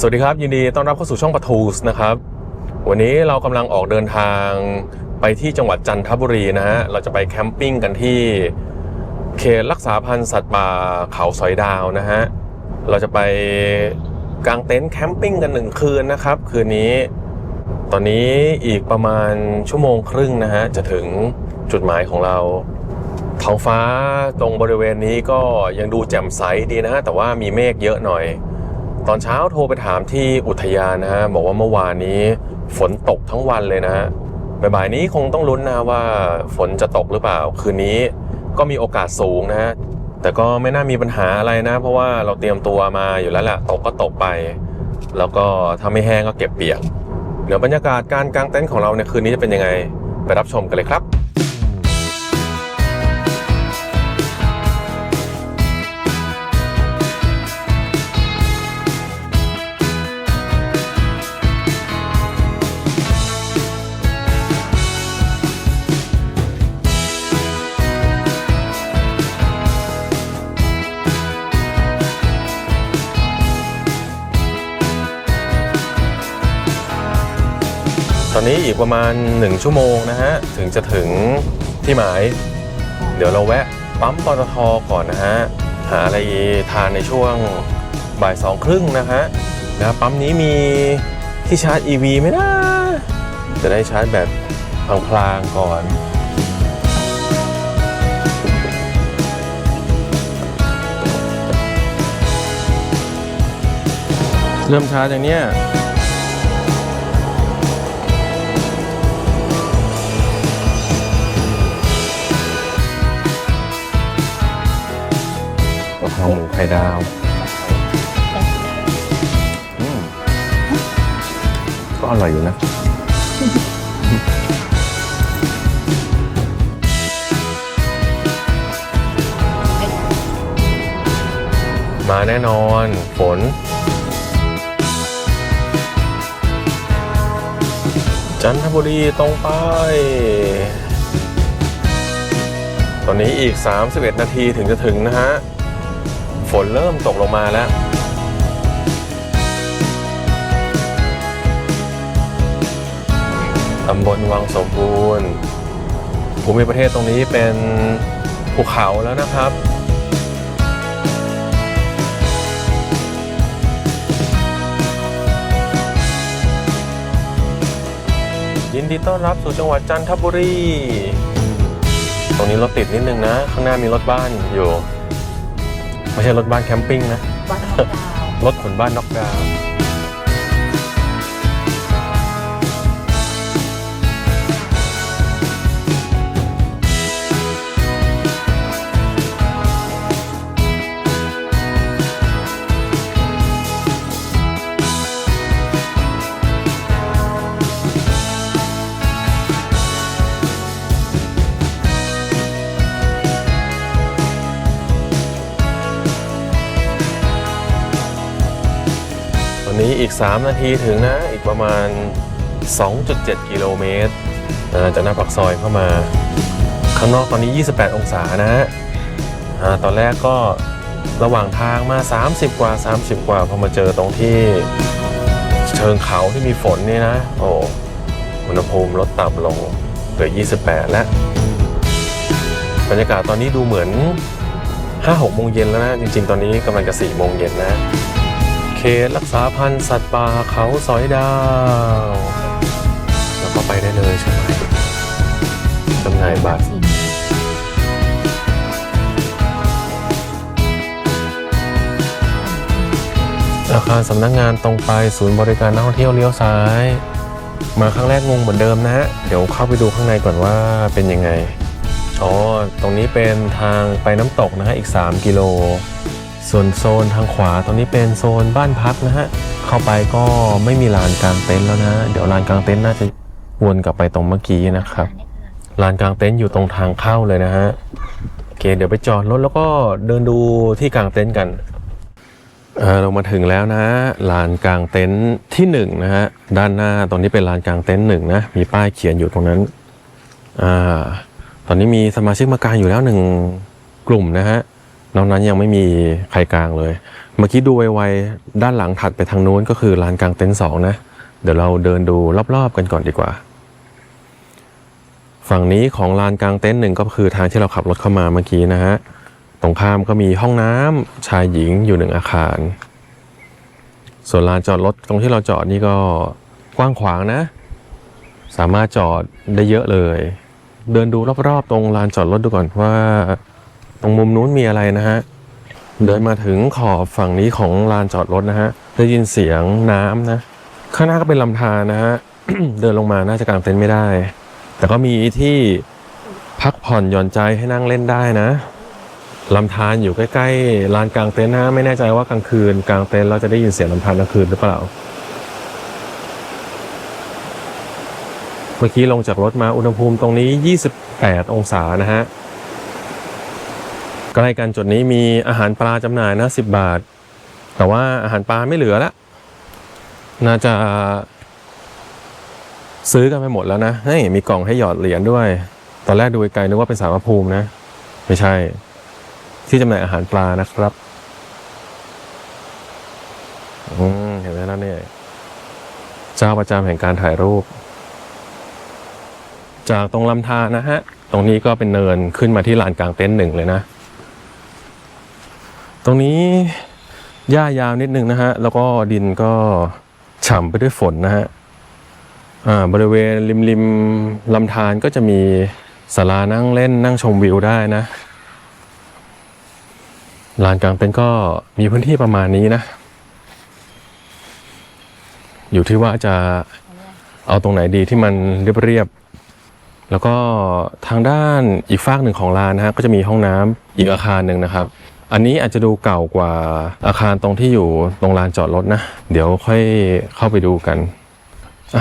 สวัสดีครับ ยินดีต้อนรับเข้าสู่ช่องปะทูสนะครับ วันนี้เรากำลังออกเดินทางไปที่จังหวัดจันทบุรีนะฮะเราจะไปแคมปิ้งกันที่เขตรักษาพันธุ์สัตว์ป่าเขาสอยดาวนะฮะเราจะไปกางเต็นท์แคมปิ้งกันหนึ่งคืนนะครับ คืนนี้ ตอนนี้อีกประมาณชั่วโมงครึ่งนะฮะจะถึงจุดหมายของเราท้องฟ้าตรงบริเวณนี้ก็ยังดูแจ่มใสดีนะฮะแต่ว่ามีเมฆเยอะหน่อย ตอนเช้าโทรไปถามที่อุทยานนะฮะบอกว่าเมื่อวานนี้ฝนตกทั้งวันเลยนะฮะบ่ายนี้คงต้องลุ้นนะว่าฝนจะตกหรือเปล่า คืนนี้ก็มีโอกาสสูงนะฮะแต่ก็ไม่น่ามีปัญหาอะไรนะ เพราะว่าเราเตรียมตัวมาอยู่แล้วแหละตกก็ตกไป แล้วก็ถ้าไม่แห้งก็เก็บเปียกเดี๋ยวบรรยากาศการกางเต็นท์ของเราในคืนนี้จะเป็นยังไง ไปรับชมกันเลยครับ อนนี้อีกประมาณ 1 ชั่วโมงนะฮะ ถึงจะถึงที่หมาย เดี๋ยวเราแวะปั๊มปตทก่อนนะฮะ หาอะไรทานในช่วงบ่ายสองครึ่งนะฮะนะปั๊มนี้มีที่ชาร์จ EV ไหมนะ จะได้ชาร์จแบบพลางๆก่อนเริ่มชาร์จอย่างเนี้ย ข่ดาวอืมก็อร่อยอยู่นะมาแน่นอนฝน จันทบุรีตรงไป ตอนนี้อีก 31 นาทีถึงจะถึงนะฮะ ฝนเริ่มตกลงมาแล้ว ตำบลวังสมบูรณ์ภูมิประเทศตรงนี้เป็นภูเขาแล้วนะครับยินดีต้อนรับสู่จังหวัดจันทบุรี ตรงนี้รถติดนิดนึงนะ ข้างหน้ามีรถบ้านอยู่ ไม่ใช่รถบ้านแคมปิ้งนะวัดดาวรถขนบ้านน็อกดาวน์ อีก 3 นาทีถึงนะ อีกประมาณ 2.7 กิโลเมตรจากหน้าปากซอยเข้ามา ข้างนอกตอนนี้ 28 องศานะฮะตอนแรกก็ระหว่างทางมา 30 กว่า 30 กว่าพอมาเจอตรงที่เชิงเขาที่มีฝนนี่นะ โอ้อุณหภูมิลดต่ำลงเหลือ 28 แล้ว บรรยากาศตอนนี้ดูเหมือน 5-6 โมงเย็นแล้วนะ จริง ๆ ตอนนี้กำลังจะ 4 โมงเย็นนะ เขตรักษาพันธุ์สัตว์ป่าเขาสอยดาว แล้วก็ไปได้เลยใช่ไหมจำหน่ายบัตรอาคารสำนักงานตรงไปศูนย์บริการนักท่องเที่ยวเลี้ยวซ้าย มาครั้งแรกงงเหมือนเดิมนะฮะ เดี๋ยวเข้าไปดูข้างในก่อนว่าเป็นยังไง อ๋อ ตรงนี้เป็นทางไปน้ำตกนะฮะ อีก 3 กิโล ส่วนโซนทางขวาตรงนี้เป็นโซนบ้านพักนะฮะ เข้าไปก็ไม่มีลานกลางเต็นท์แล้วนะ เดี๋ยวลานกลางเต็นท์น่าจะวนกลับไปตรงเมื่อกี้นะครับลานกลางเต็นท์อยู่ตรงทางเข้าเลยนะฮะโอเค เดี๋ยวไปจอดรถแล้วก็เดินดูที่กลางเต็นท์กันเออเรามาถึงแล้วนะลานกลางเต็นท์ที่หนึ่งนะฮะด้านหน้าตรงนี้เป็นลานกลางเต็นท์หนึ่งนะมีป้ายเขียนอยู่ตรงนั้นอ่าตอนนี้มีสมาชิกมากางอยู่แล้วหนึ่งกลุ่มนะฮะ นอกนั้นยังไม่มีใครกลางเลย เมื่อกี้ดูไวๆด้านหลังถัดไปทางนู้นก็คือลานกลางเต็นท์สองนะ เดี๋ยวเราเดินดูรอบๆกันก่อนดีกว่า ฝั่งนี้ของลานกลางเต็นท์หนึ่งก็คือทางที่เราขับรถเข้ามาเมื่อกี้นะฮะ ตรงข้ามก็มีห้องน้ำชายหญิงอยู่หนึ่งอาคาร ส่วนลานจอดรถตรงที่เราจอดนี่ก็กว้างขวางนะ สามารถจอดได้เยอะเลย เดินดูรอบๆ ตรงลานจอดรถดูก่อนว่า ตรงมุมนู้นมีอะไรนะฮะ เดินมาถึงขอบฝั่งนี้ของลานจอดรถนะฮะ ได้ยินเสียงน้ำนะ ข้างหน้าก็เป็นลำธารนะฮะ เดินลงมาน่าจะกางเต็นท์ไม่ได้ แต่ก็มีที่พักผ่อนหย่อนใจให้นั่งเล่นได้นะลำธารอยู่ใกล้ๆลานกลางเต็นท์นะไม่แน่ใจว่ากลางคืนกลางเต็นท์เราจะได้ยินเสียงลำธารกลางคืนหรือเปล่า เมื่อกี้ลงจากรถมาอุณหภูมิตรงนี้ 28 องศานะฮะ ใกล้กันจุดนี้มีอาหารปลาจำหน่ายนะ10บบาท แต่ว่าอาหารปลาไม่เหลือแล้วน่าจะซื้อกันไปหมดแล้วนะเฮ้ยมีกล่องให้หยอดเหรียญด้วย ตอนแรกดูไกลนึกว่าเป็นสารภูมินะ ไม่ใช่ ที่จำหน่ายอาหารปลานะครับอืมเห็นไหมล่ะเนี่ย เจ้าประจำแห่งการถ่ายรูป จากตรงลำธารนะฮะ ตรงนี้ก็เป็นเนินขึ้นมาที่ลานกลางเต็นท์หนึ่งเลยนะ รงนี้หญ้ายาวนิดนึงนะฮะ แล้วก็ดินก็ฉ่ำไปด้วยฝนนะฮะอ่าบริเวณริมริมลำธารก็จะมีศาลานั่งเล่นนั่งชมวิวได้นะลานกลางเต็นท์ก็มีพื้นที่ประมาณนี้นะ อยู่ที่ว่าจะเอาตรงไหนดีที่มันเรียบๆแล้วก็ทางด้านอีกฝากหนึ่งของลานนะฮะก็จะมีห้องน้ำอีกอาคารหนึ่งนะครับ อันนี้อาจจะดูเก่ากว่าอาคารตรงที่อยู่ตรงลานจอดรถนะ เดี๋ยวค่อยเข้าไปดูกัน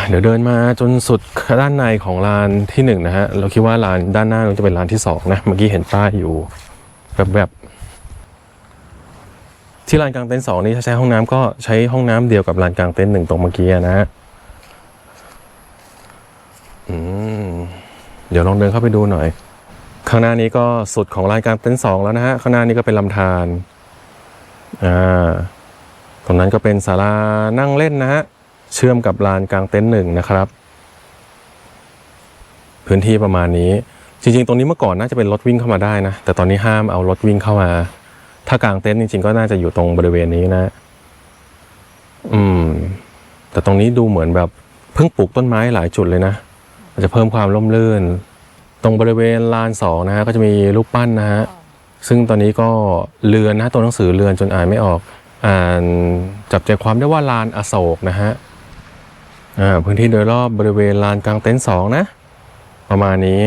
เดี๋ยวเดินมาจนสุดด้านในของลานที่หนึ่งนะฮะเราคิดว่าลานด้านหน้าจะเป็นลานที่สองนะเมื่อกี้เห็นป้ายอยู่แบบๆที่ลานกลางเต็นท์สองนี้ถ้าใช้ห้องน้ำก็ใช้ห้องน้ำเดียวกับลานกลางเต็นท์หนึ่งตรงเมื่อกี้นะฮะอืมเดี๋ยวลองเดินเข้าไปดูหน่อย ข้างหน้านี้ก็สุดของลานกลางเต็นท์สองแล้วนะฮะ ข้างหน้านี้ก็เป็นลำธารอ่าตรงนั้นก็เป็นศาลานั่งเล่นนะฮะ เชื่อมกับลานกลางเต็นท์หนึ่งนะครับ พื้นที่ประมาณนี้ จริงๆ ตรงนี้เมื่อก่อนน่าจะเป็นรถวิ่งเข้ามาได้นะ แต่ตอนนี้ห้ามเอารถวิ่งเข้ามา ถ้ากลางเต็นท์จริงๆ ก็น่าจะอยู่ตรงบริเวณนี้นะ อืม แต่ตรงนี้ดูเหมือนแบบเพิ่งปลูกต้นไม้หลายจุดเลยนะ อาจจะเพิ่มความร่มรื่น ตรงบริเวณลานสองนะฮะก็จะมีรูปปั้นนะฮะซึ่งตอนนี้ก็เลือนนะตัวหนังสือเลือนจนอ่านไม่ออก อ่านจับใจความได้ว่าลานอโศกนะฮะอ่าพื้นที่โดยรอบบริเวณลานกลางเต็นท์สองนะ ประมาณนี้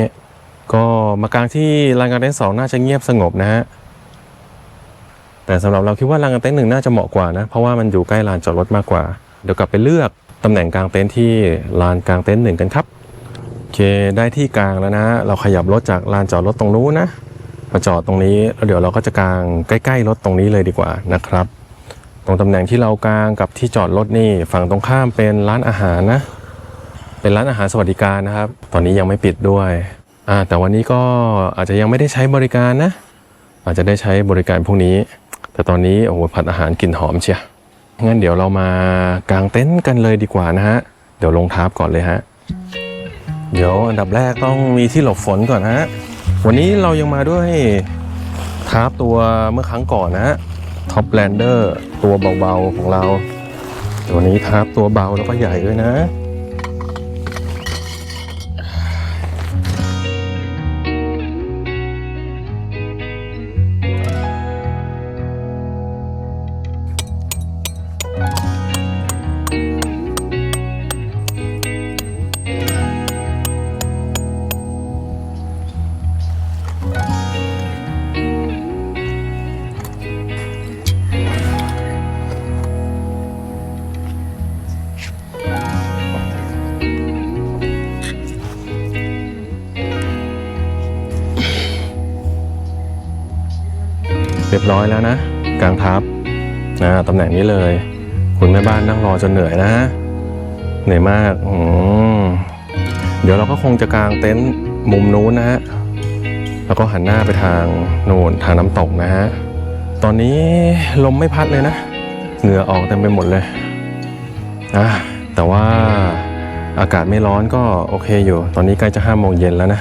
ก็มากลางที่ลานกลางเต็นท์สองน่าจะเงียบสงบนะฮะแต่สำหรับเราคิดว่าลานกลางเต็นท์หนึ่งน่าจะเหมาะกว่านะเพราะว่ามันอยู่ใกล้ลานจอดรถมากกว่า เดี๋ยวกลับไปเลือกตำแหน่งกลางเต็นท์ที่ลานกลางเต็นท์หนึ่งกันครับ อเค ได้ที่กลางแล้วนะ เราขยับรถจากลานจอดรถตรงนู้นนะ มาจอดตรงนี้ แล้วเดี๋ยวเราก็จะกลางใกล้ๆรถตรงนี้เลยดีกว่านะครับ ตรงตำแหน่งที่เรากางกับที่จอดรถนี่ฝั่งตรงข้ามเป็นร้านอาหารนะ เป็นร้านอาหารสวัสดิการนะครับ ตอนนี้ยังไม่ปิดด้วยอ่าแต่วันนี้ก็อาจจะยังไม่ได้ใช้บริการนะ อาจจะได้ใช้บริการพวกนี้ แต่ตอนนี้โอ้โหผัดอาหารกลิ่นหอมเชียงั้นเดี๋ยวเรามากางเต็นท์กันเลยดีกว่านะฮะ เดี๋ยวลงทาร์ปก่อนเลยฮะ เดี๋ยวอันดับแรกต้องมีที่หลบฝนก่อนนะฮะ วันนี้เรายังมาด้วยทาร์ปตัวเมื่อครั้งก่อนนะฮะท็อปแลนเดอร์ตัวเบาๆของเรา ตัวนี้ทาร์ปตัวเบาแล้วก็ใหญ่ด้วยนะ ร้อยแล้วนะกลางทับนะตำแหน่งนี้เลย คุณแม่บ้านนั่งรอจนเหนื่อยนะเหนื่อยมากอืมเดี๋ยวเราก็คงจะกางเต็นท์มุมนู้นนะฮะแล้วก็หันหน้าไปทางโน่นทางน้ำตกนะฮะตอนนี้ลมไม่พัดเลยนะ เหงื่อออกเต็มไปหมดเลยอะแต่ว่าอากาศไม่ร้อนก็โอเคอยู่ ตอนนี้ใกล้จะห้าโมงเย็นแล้วนะ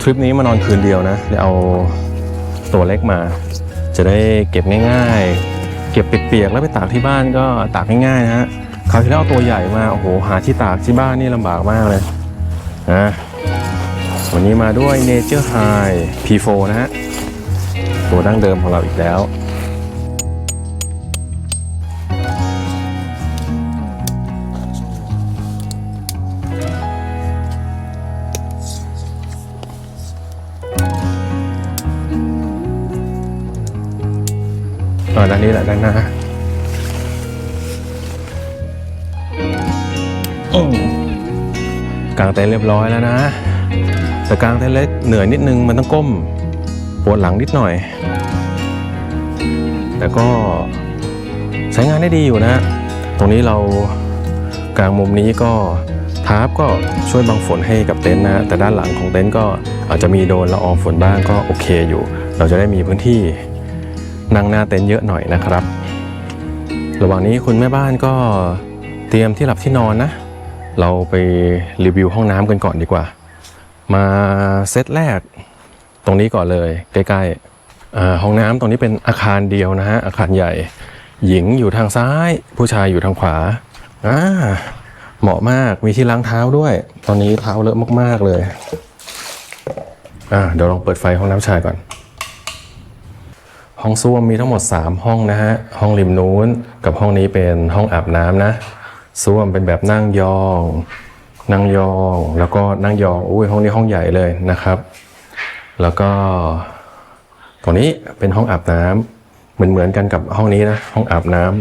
ทริปนี้มานอนคืนเดียวนะเดี๋ยวเอาตัวเล็กมา จะได้เก็บง่ายๆ เก็บเปียกๆแล้วไปตากที่บ้านก็ตากง่ายๆนะฮะคราวที่แล้วเอาตัวใหญ่มาโอ้โหหาที่ตากที่บ้านนี่ลำบากมากเลยนะวันนี้มาด้วย Nature High P4 นะฮะตัวดั้งเดิมของเราอีกแล้ว เออด้านนี้แหละด้านหน้าอืมกางเต็นท์เรียบร้อยแล้วนะ แต่กางเต็นท์เล็กเหนื่อยนิดนึงมันต้องก้ม ปวดหลังนิดหน่อย แต่ก็ใช้งานได้ดีอยู่นะ ตรงนี้เรากลางมุมนี้ก็ทาร์ปก็ช่วยบังฝนให้กับเต็นท์นะ แต่ด้านหลังของเต็นท์ก็อาจจะมีโดนละอองฝนบ้างก็โอเคอยู่ เราจะได้มีพื้นที่ นั่งหน้าเต็นท์เยอะหน่อยนะครับ ระหว่างนี้คุณแม่บ้านก็เตรียมที่หลับที่นอนนะ เราไปรีวิวห้องน้ำกันก่อนดีกว่า มาเซตแรก ตรงนี้ก่อนเลยใกล้ๆห้องน้ำตรงนี้เป็นอาคารเดียวนะฮะอาคารใหญ่ หญิงอยู่ทางซ้าย ผู้ชายอยู่ทางขวาอ่าเหมาะมากมีที่ล้างเท้าด้วย ตอนนี้เท้าเลอะมากๆเลยอ่าเดี๋ยวลองเปิดไฟห้องน้ำชายก่อน ห้องส้วมมีทั้งหมด 3 ห้องนะฮะ ห้องริมนู้นกับห้องนี้เป็นห้องอาบน้ำนะส้วมเป็นแบบนั่งยอง นั่งยอง แล้วก็นั่งยองอุ้ยห้องนี้ห้องใหญ่เลยนะครับ แล้วก็ตรงนี้เป็นห้องอาบน้ำเหมือนเหมือนกันกับห้องนี้นะ ห้องอาบน้ำ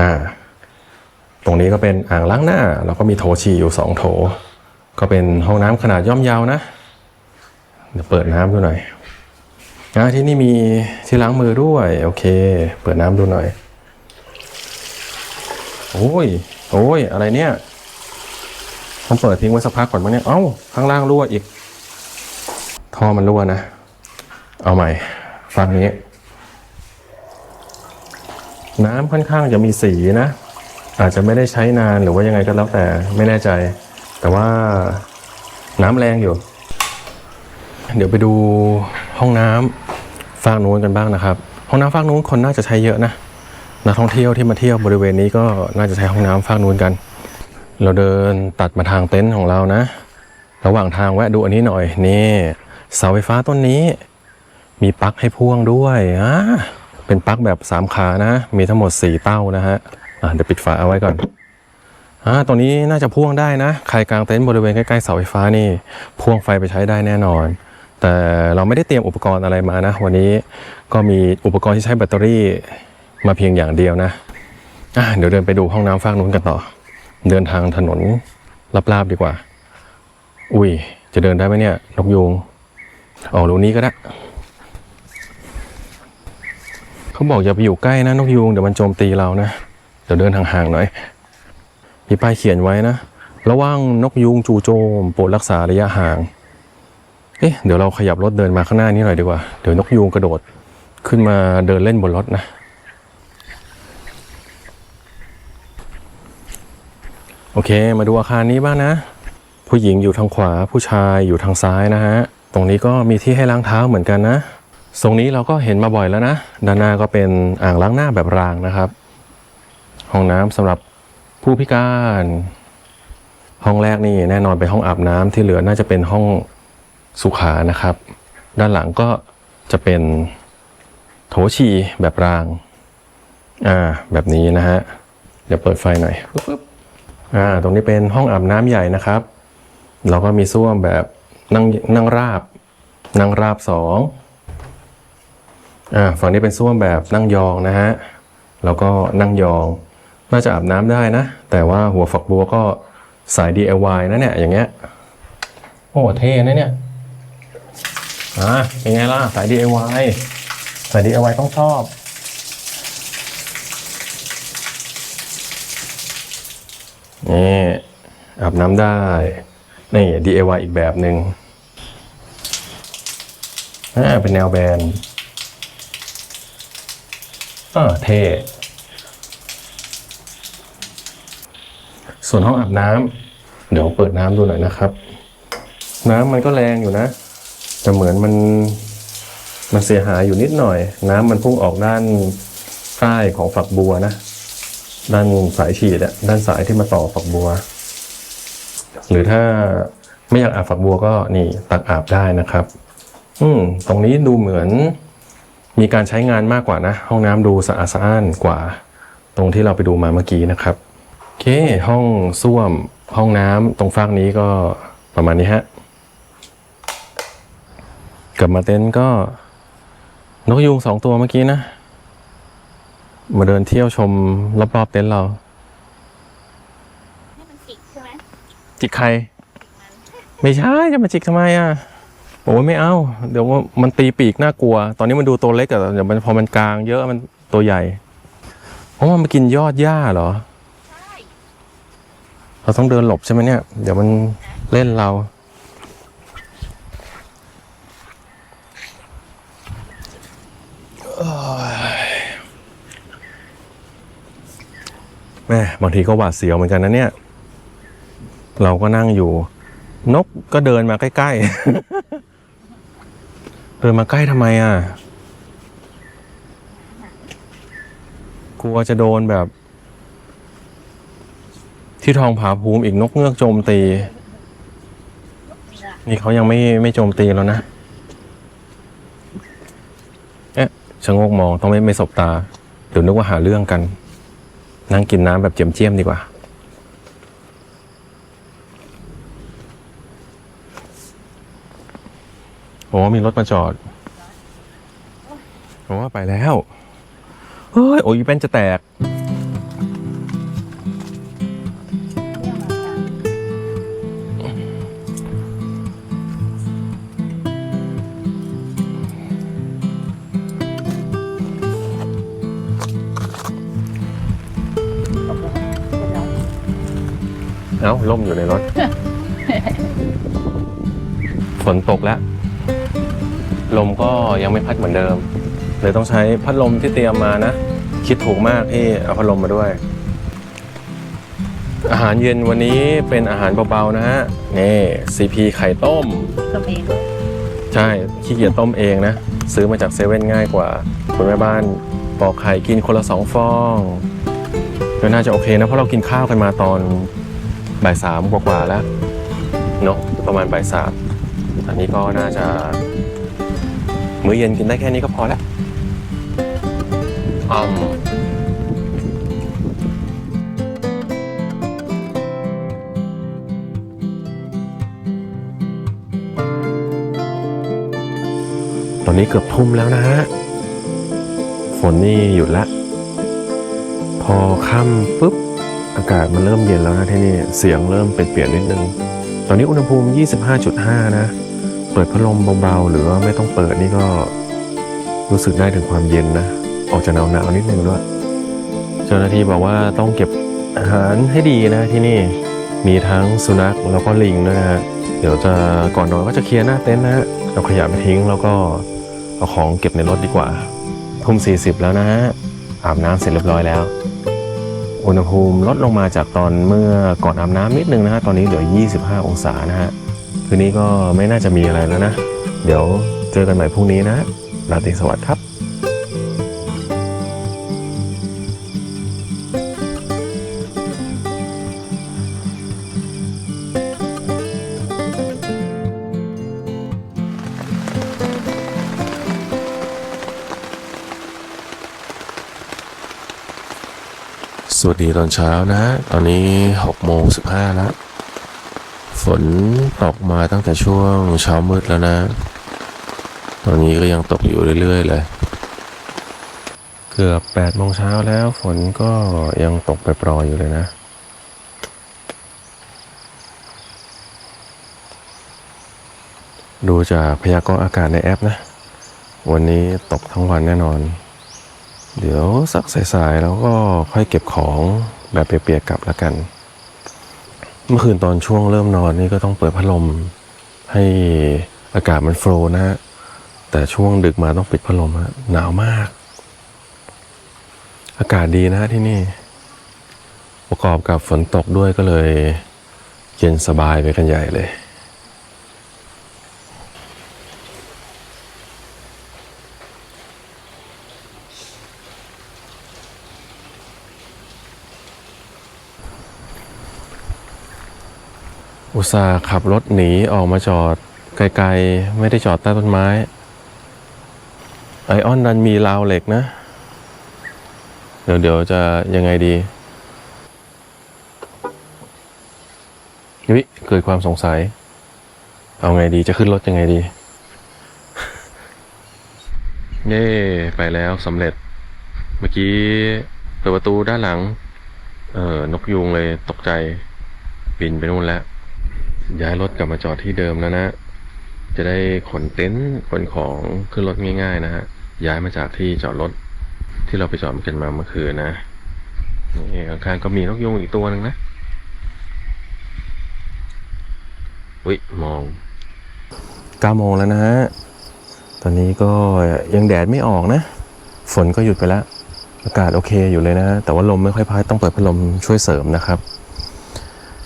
อ่าตรงนี้ก็เป็นอ่างล้างหน้า แล้วก็มีโถฉี่อยู่สองโถ ก็เป็นห้องน้ำขนาดย่อมยาวนะ เดี๋ยวเปิดน้ำดูหน่อย อ่าที่นี่มีที่ล้างมือด้วย โอเค เปิดน้ำดูหน่อย โอ้ย โอ้ย อะไรเนี่ยต้องเปิดทิ้งไว้สักพักก่อนมั้งเนี่ย เอ้า ข้างล่างรั่วอีก ท่อมันรั่วนะ เอาใหม่ ฟังนี้ น้ำค่อนข้างจะมีสีนะ อาจจะไม่ได้ใช้นานหรือว่ายังไงก็แล้วแต่ ไม่แน่ใจ แต่ว่าน้ำแรงอยู่ เดี๋ยวไปดู ห้องน้ำฝั่งนู้นกันบ้างนะครับ ห้องน้ำฝั่งนู้นคนน่าจะใช้เยอะนะนักท่องเที่ยวที่มาเที่ยวบริเวณนี้ก็น่าจะใช้ห้องน้ำฝั่งนู้นกัน เราเดินตัดมาทางเต็นท์ของเรานะ ระหว่างทางแวะดูอันนี้หน่อยนี่เสาไฟฟ้าต้นนี้ มีปลั๊กให้พ่วงด้วยอ่าเป็นปลั๊กแบบสามขานะ มีทั้งหมดสี่เต้านะฮะอะเดี๋ยวปิดฝาเอาไว้ก่อนอ่าตรงนี้น่าจะพ่วงได้นะ ใครกลางเต็นท์บริเวณใกล้ๆเสาไฟฟ้านี่ พ่วงไฟไปใช้ได้แน่นอน แต่เราไม่ได้เตรียมอุปกรณ์อะไรมานะ วันนี้ก็มีอุปกรณ์ที่ใช้แบตเตอรี่มาเพียงอย่างเดียวนะะเดี๋ยวเดินไปดูห้องน้ำฝั่งนู้นกันต่อ เดินทางถนนลาบๆดีกว่า อุ้ย จะเดินได้ไหมเนี่ย นกยูงออกรูนี้ก็ได้ เขาบอกอย่าไปอยู่ใกล้นะนกยูงเดี๋ยวมันโจมตีเรานะ เดี๋ยวเดินห่างๆหน่อย มีป้ายเขียนไว้นะ ระวังนกยูงจู่โจม โปรดรักษาระยะห่าง เอ๊ะเดี๋ยวเราขยับรถเดินมาข้างหน้านี้หน่อยดีกว่า เดี๋ยวนกยูงกระโดดขึ้นมาเดินเล่นบนรถนะ โอเค มาดูอาคารนี้บ้างนะ ผู้หญิงอยู่ทางขวาผู้ชายอยู่ทางซ้ายนะฮะ ตรงนี้ก็มีที่ให้ล้างเท้าเหมือนกันนะทรงนี้เราก็เห็นมาบ่อยแล้วนะ ด้านหน้าก็เป็นอ่างล้างหน้าแบบรางนะครับ ห้องน้ำสำหรับผู้พิการ ห้องแรกนี่แน่นอนเป็นห้องอาบน้ำที่เหลือน่าจะเป็นห้อง สุขานะครับ ด้านหลังก็จะเป็นโถฉี่แบบราง อ่า แบบนี้นะฮะ เดี๋ยวเปิดไฟหน่อยปึ๊บปึ๊บอ่า ตรงนี้เป็นห้องอาบน้ำใหญ่นะครับ เราก็มีส้วมแบบนั่งนั่งราบ นั่งราบสองอ่า ฝั่งนี้เป็นส้วมแบบนั่งยองนะฮะ แล้วก็นั่งยอง น่าจะอาบน้ำได้นะ แต่ว่าหัวฝักบัวก็สาย DIY นะเนี่ย อย่างเงี้ย โอ้ เท่นะเนี่ย อ่าเป็นไงล่ะ สาย DIY สาย DIY ต้องชอบ นี่อาบน้ำได้ นี่ DIY อีกแบบหนึ่งอ่าเป็นแนวแบนอ่าเท่ ส่วนห้องอาบน้ำเดี๋ยวเปิดน้ำดูหน่อยนะครับ น้ำมันก็แรงอยู่นะ แต่เหมือนมันมันเสียหายอยู่นิดหน่อย น้ำมันพุ่งออกด้านใต้ของฝักบัวนะ ด้านสายฉีดอะด้านสายที่มาต่อฝักบัว หรือถ้าไม่อยากอาบฝักบัวก็นี่ตักอาบได้นะครับ อืมตรงนี้ดูเหมือนมีการใช้งานมากกว่านะ ห้องน้ำดูสะอาดสะอ้านกว่า ตรงที่เราไปดูมาเมื่อกี้นะครับโอเค ห้องส้วมห้องน้ำตรงฟากนี้ก็ประมาณนี้ฮะ กลับมาเต็นท์ก็ นกยูงสองตัวเมื่อกี้นะ มาเดินเที่ยวชมรอบๆเต็นท์เราให้มันจิกใช่ไหมจิกใคร ไม่ใช่จะมาจิกทำไมอะโอ้ยไม่เอา เดี๋ยวว่ามันตีปีกน่ากลัว ตอนนี้มันดูตัวเล็กอะเดี๋ยวมันพอมันกลางเยอะมันตัวใหญ่เพราะมันมากินยอดหญ้าเหรอ ใช่ เราต้องเดินหลบใช่ไหมเนี่ย เดี๋ยวมันเล่นเรา แม่บางทีก็หวาดเสียวเหมือนกันนะเนี่ย เราก็นั่งอยู่ นกก็เดินมาใกล้ๆ เดินมาใกล้ทำไมอะ กลัวจะโดนแบบ ที่ทองผาภูมิอีกนกเงือกโจมตี นี่เขายังไม่ไม่โจมตีแล้วนะเอ๊ะชะโงกมองต้องไม่ไม่สบตา เดี๋ยวนึกว่าหาเรื่องกัน นั่งกินน้ำแบบเจียมเจียมๆดีกว่า โอ้มีรถมาจอด โอ้ไปแล้ว เฮ้ย โอ้ยเป็นจะแตก ล่มอยู่ในรถ ฝนตกแล้ว ลมก็ยังไม่พัดเหมือนเดิม เลยต้องใช้พัดลมที่เตรียมมานะ คิดถูกมากที่เอาพัดลมมาด้วย อาหารเย็นวันนี้เป็นอาหารเบาๆนะฮะ นี่ CP ไข่ต้มตัวเอง ใช่ ขี้เกียจต้มเองนะ ซื้อมาจากเซเว่นง่ายกว่า คุณแม่บ้านปอกไข่กินคนละสองฟองก็น่าจะโอเคนะ เพราะเรากินข้าวกันมาตอน บ่ายสามกว่าๆแล้วเนาะประมาณบ่ายสามอันนี้ก็น่าจะ มื้อเย็นกินได้แค่นี้ก็พอแล้วอืมตอนนี้เกือบทุ่มแล้วนะฮะ ฝนนี่หยุดละ พอค่ำปุ๊บอากาศมันเริ่มเย็นแล้วนะที่นี่ เสียงเริ่มเปลี่ยนๆนิดนึง ตอนนี้อุณหภูมิ 25.5 นะ เปิดพัดลมเบาๆ หรือว่าไม่ต้องเปิดนี่ก็รู้สึกได้ถึงความเย็นนะ ออกจะหนาวๆนิดนึงด้วย เจ้าหน้าที่บอกว่าต้องเก็บอาหารให้ดีนะที่นี่ มีทั้งสุนัขแล้วก็ลิงด้วยนะฮะ เดี๋ยวจะก่อนนอนก็จะเคลียร์หน้าเต็นท์นะฮะ เอาขยะไปทิ้งแล้วก็เอาของเก็บในรถดีกว่าทุ่ม40 แล้วนะฮะอาบน้ำเสร็จเรียบร้อยแล้ว อุณหภูมิลดลงมาจากตอนเมื่อก่อนอาบน้ำนิดนึงนะฮะตอนนี้เหลือ 25 องศานะฮะคืนนี้ก็ไม่น่าจะมีอะไรแล้วนะ เดี๋ยวเจอกันใหม่พรุ่งนี้นะราตรีสวัสดิ์ครับ สวัสดีตอนเช้านะ ตอนนี้6โมง15แล้ว ฝนตกมาตั้งแต่ช่วงเช้ามืดแล้วนะ ตอนนี้ก็ยังตกอยู่เรื่อยๆเลย เกือบ8โมงเช้าแล้ว ฝนก็ยังตกไปปรอยอยู่เลยนะ ดูจากพยากรณ์อากาศในแอปนะ วันนี้ตกทั้งวันแน่นอน เดี๋ยวสักสายๆแล้วก็ค่อยเก็บของแบบเปียกๆกลับแล้วกัน เมื่อคืนตอนช่วงเริ่มนอนนี่ก็ต้องเปิดพัดลม ให้อากาศมันโฟล์นะฮะแต่ช่วงดึกมาต้องปิดพัดลมฮะหนาวมาก อากาศดีนะฮะที่นี่ ประกอบกับฝนตกด้วยก็เลย เย็นสบายไปกันใหญ่เลย อุตส่าห์ขับรถหนีออกมาจอดไกลๆ ไม่ได้จอดใต้ต้นไม้ ไอออนดันมีราวเหล็กนะ เดี๋ยวเดี๋ยวจะยังไงดีวิเกิดความสงสัย เอาไงดีจะขึ้นรถยังไงดีเย่ไปแล้วสำเร็จ เมื่อกี้เปิดประตูด้านหลัง เออนกยูงเลยตกใจ บินไปนู่นแล้ว ย้ายรถกลับมาจอดที่เดิมแล้วนะ จะได้ขนเต็นท์ขนของขึ้นรถง่าย ๆ นะฮะ ย้ายมาจากที่จอดรถที่เราไปจอดกันมาเมื่อคืนนะนี่ข้างๆก็มีนกยุงอีกตัวหนึ่งนะวิมองเก้าโมงแล้วนะฮะ ตอนนี้ก็ยังแดดไม่ออกนะ ฝนก็หยุดไปแล้ว อากาศโอเคอยู่เลยนะ แต่ว่าลมไม่ค่อยพัดต้องเปิดพัดลมช่วยเสริมนะครับ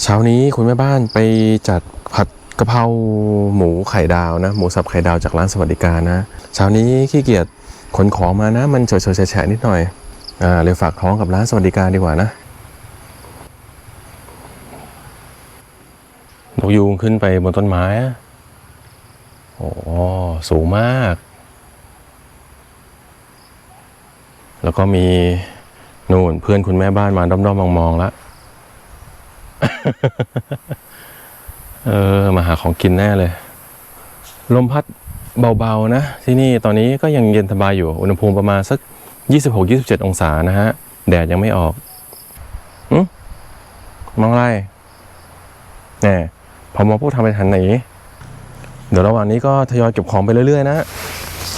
เช้านี้คุณแม่บ้านไปจัดผัดกะเพราหมูไข่ดาวนะ หมูสับไข่ดาวจากร้านสวัสดิการนะ เช้านี้ขี้เกียจขนของมานะ มันเฉยๆแฉะนิดหน่อยอ่าเลยฝากท้องกับร้านสวัสดิการดีกว่านะนกยูงขึ้นไปบนต้นไม้โอ้สูงมาก แล้วก็มีนู่นเพื่อนคุณแม่บ้านมาด้อมๆมองๆแล้ว เออ มาหาของกินแน่เลย ลมพัดเบาๆนะ ที่นี่ตอนนี้ก็ยังเย็นสบายอยู่ อุณหภูมิประมาณสัก 26-27 องศานะฮะ แดดยังไม่ออกอืมมองอะไรแน่พอมองพวกทำไปทันไหน เดี๋ยวระหว่างนี้ก็ทยอยเก็บของไปเรื่อยๆนะ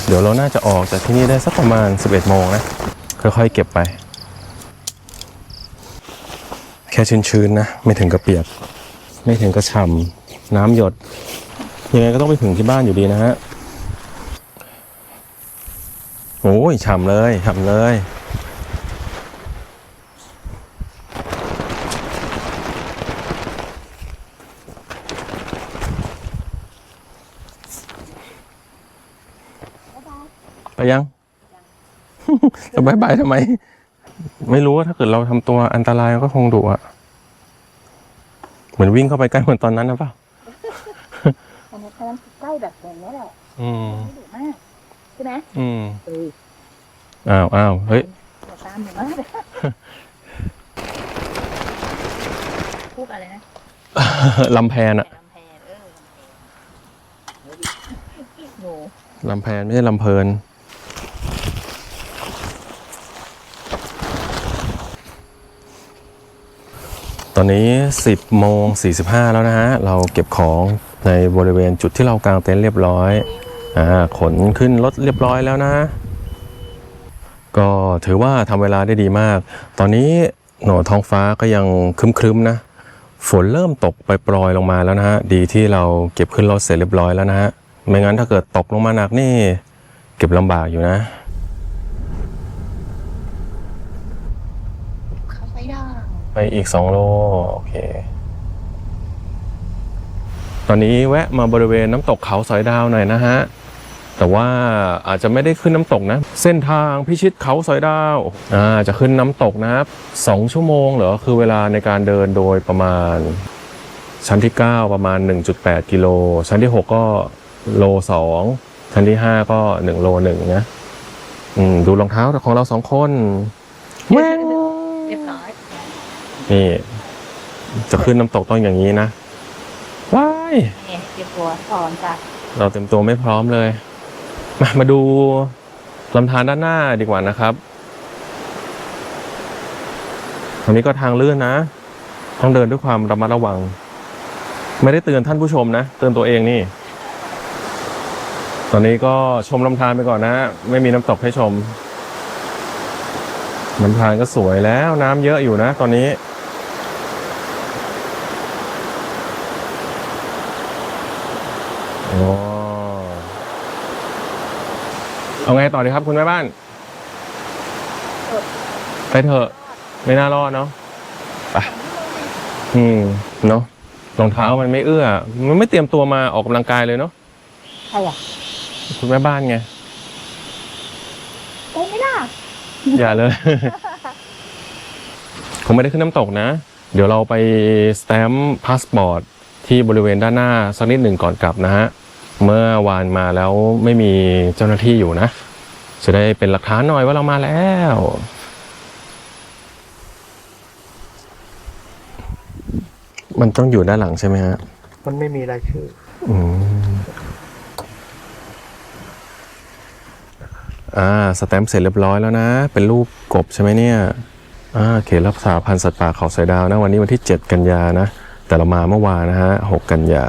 เดี๋ยวเราน่าจะออกจากที่นี่ได้สักประมาณ 11โมงนะ ค่อยๆเก็บไป แค่ชื้นๆนะ ไม่ถึงกระเปียก ไม่ถึงกระช่ำน้ำหยด ยังไงก็ต้องไปถึงที่บ้านอยู่ดีนะฮะโอ้ยฉ่ำเลยฉ่ำเลย ไปยัง จะบายบายทำไม ไม่รู้ว่าถ้าเกิดเราทำตัวอันตรายก็คงดุอะเหมือนวิ่งเข้าไปใกล้เหมือนตอนนั้นนะเปล่าอันนี้กำลังใกล้แบบอย่างนี้ยแหละอืมไม่ดุมากใช่ไหมอืมเอออ้าวอ้าวเฮ้ยอย่าตามหนูมากเลยพูดอะไรนะลำแพนอะลำแพนเออลำแพนหนูลำแพนไม่ใช่ลำเพลิน ตอนนี้ 10โมง45 แล้วนะฮะ เราเก็บของในบริเวณจุดที่เรากางเต็นท์เรียบร้อย อ่า ขนขึ้นรถเรียบร้อยแล้วนะ ก็ถือว่าทำเวลาได้ดีมาก ตอนนี้หนอท้องฟ้าก็ยังครึ้มๆนะ ฝนเริ่มตกไปปลอยลงมาแล้วนะฮะ ดีที่เราเก็บขึ้นรถเสร็จเรียบร้อยแล้วนะฮะ ไม่งั้นถ้าเกิดตกลงมาหนักนี่ เก็บลำบากอยู่นะ เข้าไปได้ ไปอีก 2 โล โอเค ตอนนี้แวะมาบริเวณน้ำตกเขาสอยดาวหน่อยนะฮะ แต่ว่าอาจจะไม่ได้ขึ้นน้ำตกนะ เส้นทางพิชิตเขาสอยดาวอ่าจะขึ้นน้ำตกนะครับ2ชั่วโมงเหรอ คือเวลาในการเดินโดยประมาณ ชั้นที่ 9 ประมาณ 1.8 กิโล ชั้นที่ 6 ก็โล 2 ชั้นที่ 5 ก็ 1 โล1นะอืมดูรองเท้าของเราสองคนแว้งเรียบร้อย นี่ จะขึ้นน้ำตกต้องอย่างนี้นะว้ายนี่เตรียมตัวสอนจ้ะเราเต็มตัวไม่พร้อมเลย มามาดูลำธารด้านหน้าดีกว่านะครับอันนี้ก็ทางลื่นนะ ต้องเดินด้วยความระมัดระวัง ไม่ได้เตือนท่านผู้ชมนะ เตือนตัวเองนี่ ตอนนี้ก็ชมลำธารไปก่อนนะ ไม่มีน้ำตกให้ชมลำธารก็สวยแล้วน้ำเยอะอยู่นะ ตอนนี้ อ๋อ เอาไง ต่อดีครับ คุณแม่บ้าน ไปเถอะไม่น่ารอดเนาะไปอืมเนาะรองเท้ามันไม่เอื้อ มันไม่เตรียมตัวมาออกกำลังกายเลยเนาะใครอะคุณแม่บ้านไงไปไม่ได้อย่าเลยคงไม่ได้ขึ้นน้ำตกนะ เดี๋ยวเราไปสแตมป์พาสปอร์ตที่บริเวณด้านหน้าสักนิดหนึ่งก่อนกลับนะฮะ เมื่อวานมาแล้วไม่มีเจ้าหน้าที่อยู่นะ จะได้เป็นหลักฐานหน่อยว่าเรามาแล้ว มันต้องอยู่ด้านหลังใช่ไหมฮะ มันไม่มีรายชื่อ อืม อ่า สแตมป์เสร็จเรียบร้อยแล้วนะ เป็นรูปกบใช่ไหมเนี่ย อ่า เขตรักษาพันธุ์สัตว์ป่าเขาสอยดาวนะ วันนี้วันที่ 7 กันยานะ แต่เรามาเมื่อวานนะฮะ 6 กันยา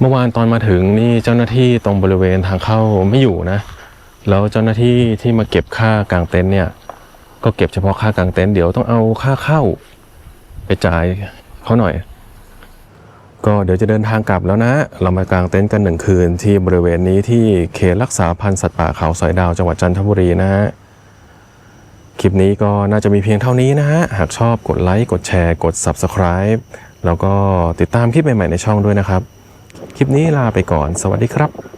เมื่อวานตอนมาถึงนี่เจ้าหน้าที่ตรงบริเวณทางเข้าไม่อยู่นะ แล้วเจ้าหน้าที่ที่มาเก็บค่ากางเต็นท์เนี่ย ก็เก็บเฉพาะค่ากางเต็นท์เดี๋ยวต้องเอาค่าเข้า ไปจ่ายเขาหน่อย ก็เดี๋ยวจะเดินทางกลับแล้วนะ เรามากางเต็นท์กันหนึ่งคืนที่บริเวณนี้ที่เขตรักษาพันธุ์สัตว์ป่าเขาสอยดาวจังหวัดจันทบุรีนะฮะคลิปนี้ก็น่าจะมีเพียงเท่านี้นะฮะ หากชอบกดไลค์กดแชร์กด Subscribe แล้วก็ติดตามคลิปใหม่ ๆ ในช่องด้วยนะครับ คลิปนี้ลาไปก่อน สวัสดีครับ